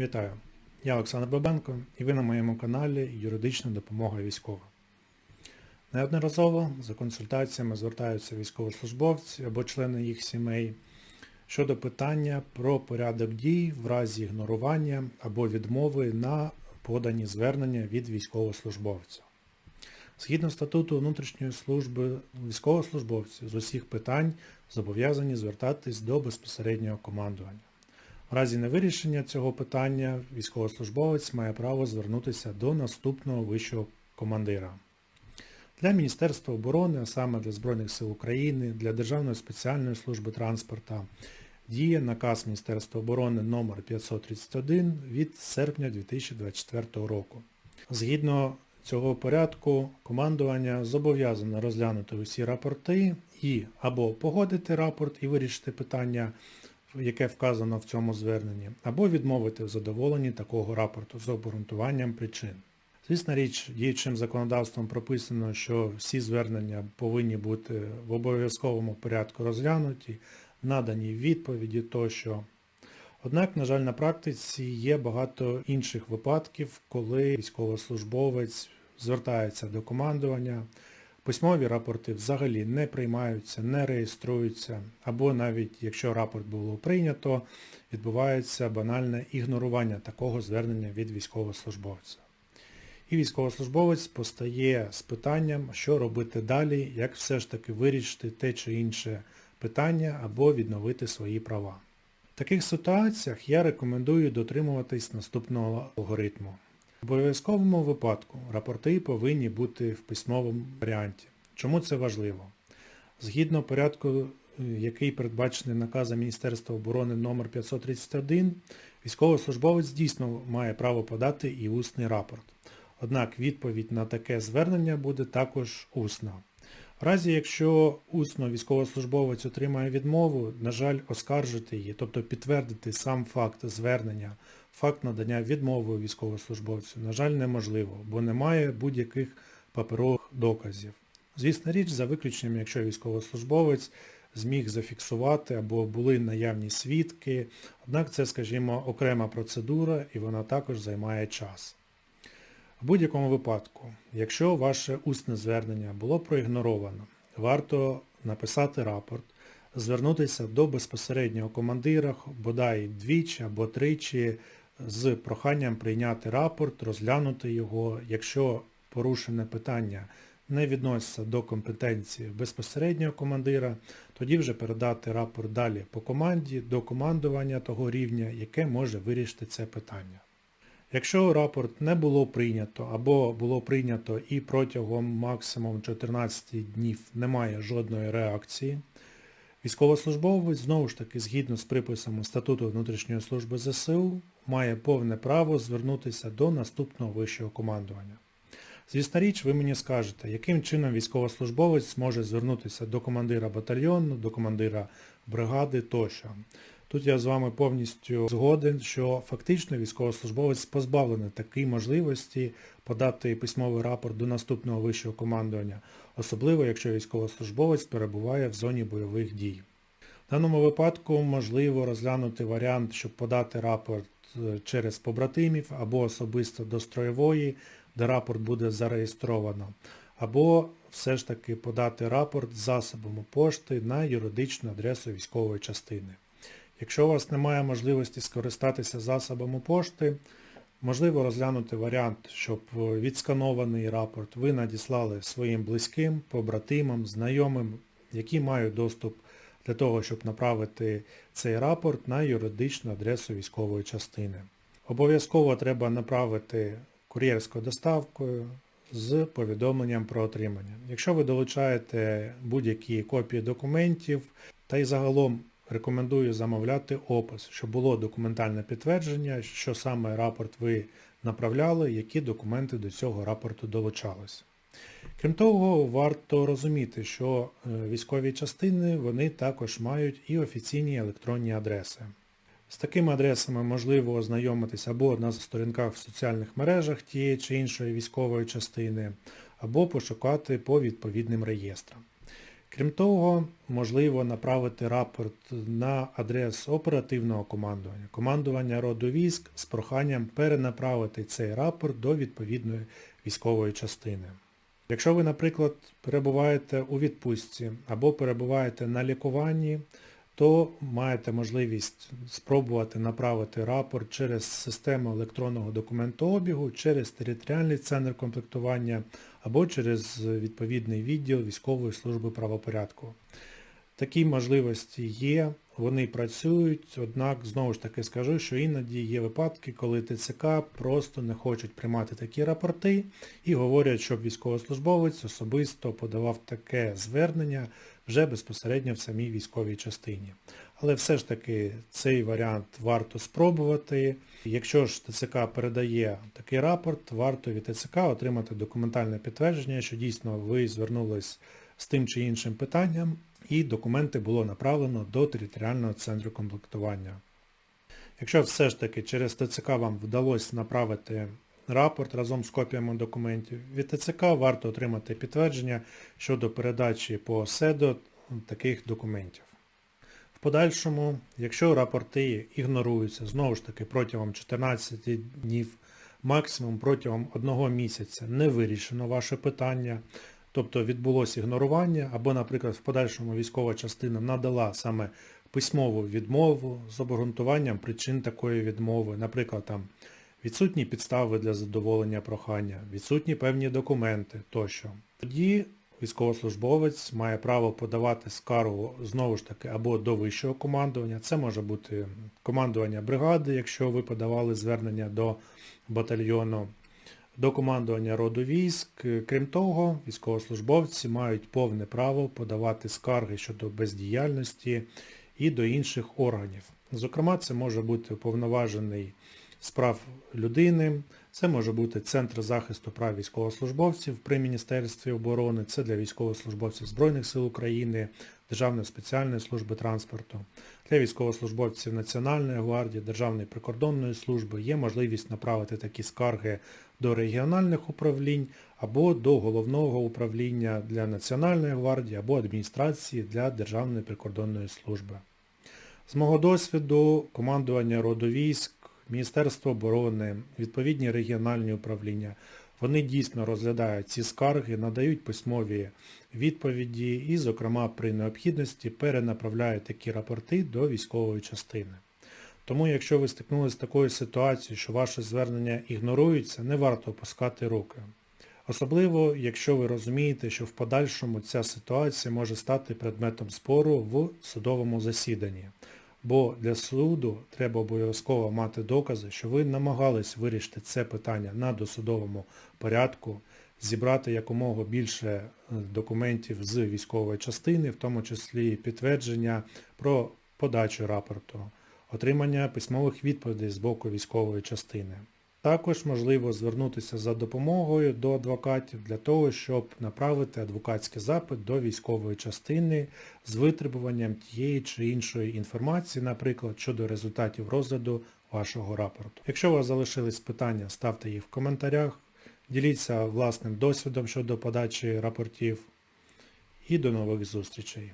Вітаю! Я Олександр Бабенко і ви на моєму каналі Юридична допомога військовим. Неодноразово за консультаціями звертаються військовослужбовці або члени їх сімей щодо питання про порядок дій в разі ігнорування або відмови на подані звернення від військовослужбовця. Згідно статуту внутрішньої служби, військовослужбовці з усіх питань зобов'язані звертатись до безпосереднього командування. В разі невирішення цього питання військовослужбовець має право звернутися до наступного вищого командира. Для Міністерства оборони, а саме для Збройних сил України, для Державної спеціальної служби транспорта діє наказ Міністерства оборони номер 531 від серпня 2024 року. Згідно цього порядку командування зобов'язано розглянути усі рапорти і або погодити рапорт і вирішити питання, яке вказано в цьому зверненні, або відмовити в задоволенні такого рапорту з обґрунтуванням причин. Звісна річ, діючим законодавством прописано, що всі звернення повинні бути в обов'язковому порядку розглянуті, надані відповіді тощо. Однак, на жаль, на практиці є багато інших випадків, коли військовослужбовець звертається до командування, письмові рапорти взагалі не приймаються, не реєструються, або навіть якщо рапорт було прийнято, відбувається банальне ігнорування такого звернення від військовослужбовця. І військовослужбовець постає з питанням, що робити далі, як все ж таки вирішити те чи інше питання або відновити свої права. В таких ситуаціях я рекомендую дотримуватись наступного алгоритму. Обов'язковому випадку рапорти повинні бути в письмовому варіанті. Чому це важливо? Згідно порядку, який передбачений наказом Міністерства оборони номер 531, військовослужбовець дійсно має право подати і усний рапорт. Однак відповідь на таке звернення буде також усна. В разі, якщо усно військовослужбовець отримає відмову, на жаль, оскаржити її, тобто підтвердити сам факт звернення, факт надання відмови військовослужбовцю, на жаль, неможливо, бо немає будь-яких паперових доказів. Звісна річ, за виключенням, якщо військовослужбовець зміг зафіксувати або були наявні свідки, однак це, скажімо, окрема процедура і вона також займає час. В будь-якому випадку, якщо ваше усне звернення було проігноровано, варто написати рапорт, звернутися до безпосереднього командира, бодай двічі або тричі, з проханням прийняти рапорт, розглянути його. Якщо порушене питання не відноситься до компетенції безпосереднього командира, тоді вже передати рапорт далі по команді, до командування того рівня, яке може вирішити це питання. Якщо рапорт не було прийнято або було прийнято і протягом максимум 14 днів немає жодної реакції, військовослужбовець, знову ж таки, згідно з приписами Статуту внутрішньої служби ЗСУ, має повне право звернутися до наступного вищого командування. Звісна річ, ви мені скажете, яким чином військовослужбовець може звернутися до командира батальйону, до командира бригади тощо. Тут я з вами повністю згоден, що фактично військовослужбовець позбавлений такої можливості подати письмовий рапорт до наступного вищого командування, особливо якщо військовослужбовець перебуває в зоні бойових дій. В даному випадку можливо розглянути варіант, щоб подати рапорт через побратимів або особисто до строєвої, де рапорт буде зареєстровано, або все ж таки подати рапорт засобами пошти на юридичну адресу військової частини. Якщо у вас немає можливості скористатися засобами пошти, можливо розглянути варіант, щоб відсканований рапорт ви надіслали своїм близьким, побратимам, знайомим, які мають доступ для того, щоб направити цей рапорт на юридичну адресу військової частини. Обов'язково треба направити кур'єрською доставкою з повідомленням про отримання. Якщо ви долучаєте будь-які копії документів та й загалом рекомендую замовляти опис, щоб було документальне підтвердження, що саме рапорт ви направляли, які документи до цього рапорту долучались. Крім того, варто розуміти, що військові частини вони також мають і офіційні електронні адреси. З такими адресами можливо ознайомитись або на сторінках в соціальних мережах тієї чи іншої військової частини, або пошукати по відповідним реєстрам. Крім того, можливо направити рапорт на адресу оперативного командування, командування роду військ з проханням перенаправити цей рапорт до відповідної військової частини. Якщо ви, наприклад, перебуваєте у відпустці або перебуваєте на лікуванні, то маєте можливість спробувати направити рапорт через систему електронного документообігу, через територіальний центр комплектування або через відповідний відділ військової служби правопорядку. Такі можливості є, вони працюють, однак знову ж таки скажу, що іноді є випадки, коли ТЦК просто не хочуть приймати такі рапорти і говорять, щоб військовослужбовець особисто подавав таке звернення вже безпосередньо в самій військовій частині. Але все ж таки цей варіант варто спробувати. Якщо ж ТЦК передає такий рапорт, варто від ТЦК отримати документальне підтвердження, що дійсно ви звернулись з тим чи іншим питанням і документи було направлено до територіального центру комплектування. Якщо все ж таки через ТЦК вам вдалося направити рапорт разом з копіями документів, від ТЦК варто отримати підтвердження щодо передачі по СЕДО таких документів. В подальшому, якщо рапорти ігноруються, знову ж таки протягом 14 днів, максимум протягом одного місяця не вирішено ваше питання, тобто відбулося ігнорування, або, наприклад, в подальшому військова частина надала саме письмову відмову з обґрунтуванням причин такої відмови, наприклад, там відсутні підстави для задоволення прохання, відсутні певні документи тощо. Тоді військовослужбовець має право подавати скаргу знову ж таки або до вищого командування, це може бути командування бригади, якщо ви подавали звернення до батальйону, до командування роду військ. Крім того, військовослужбовці мають повне право подавати скарги щодо бездіяльності і до інших органів. Зокрема, це може бути уповноважений справ людини, це може бути Центр захисту прав військовослужбовців при Міністерстві оборони, це для військовослужбовців Збройних сил України, Державної спеціальної служби транспорту. Для військовослужбовців Національної гвардії, Державної прикордонної служби є можливість направити такі скарги до регіональних управлінь або до головного управління для Національної гвардії або адміністрації для Державної прикордонної служби. З мого досвіду командування роду військ Міністерство оборони, відповідні регіональні управління, вони дійсно розглядають ці скарги, надають письмові відповіді і, зокрема, при необхідності перенаправляють такі рапорти до військової частини. Тому, якщо ви стикнулися з такою ситуацією, що ваше звернення ігнорується, не варто опускати руки. Особливо, якщо ви розумієте, що в подальшому ця ситуація може стати предметом спору в судовому засіданні. Бо для суду треба обов'язково мати докази, що ви намагались вирішити це питання на досудовому порядку, зібрати якомога більше е, документів з військової частини, в тому числі підтвердження про подачу рапорту, отримання письмових відповідей з боку військової частини. Також можливо звернутися за допомогою до адвокатів для того, щоб направити адвокатський запит до військової частини з витребуванням тієї чи іншої інформації, наприклад, щодо результатів розгляду вашого рапорту. Якщо у вас залишились питання, ставте їх в коментарях, діліться власним досвідом щодо подачі рапортів і до нових зустрічей.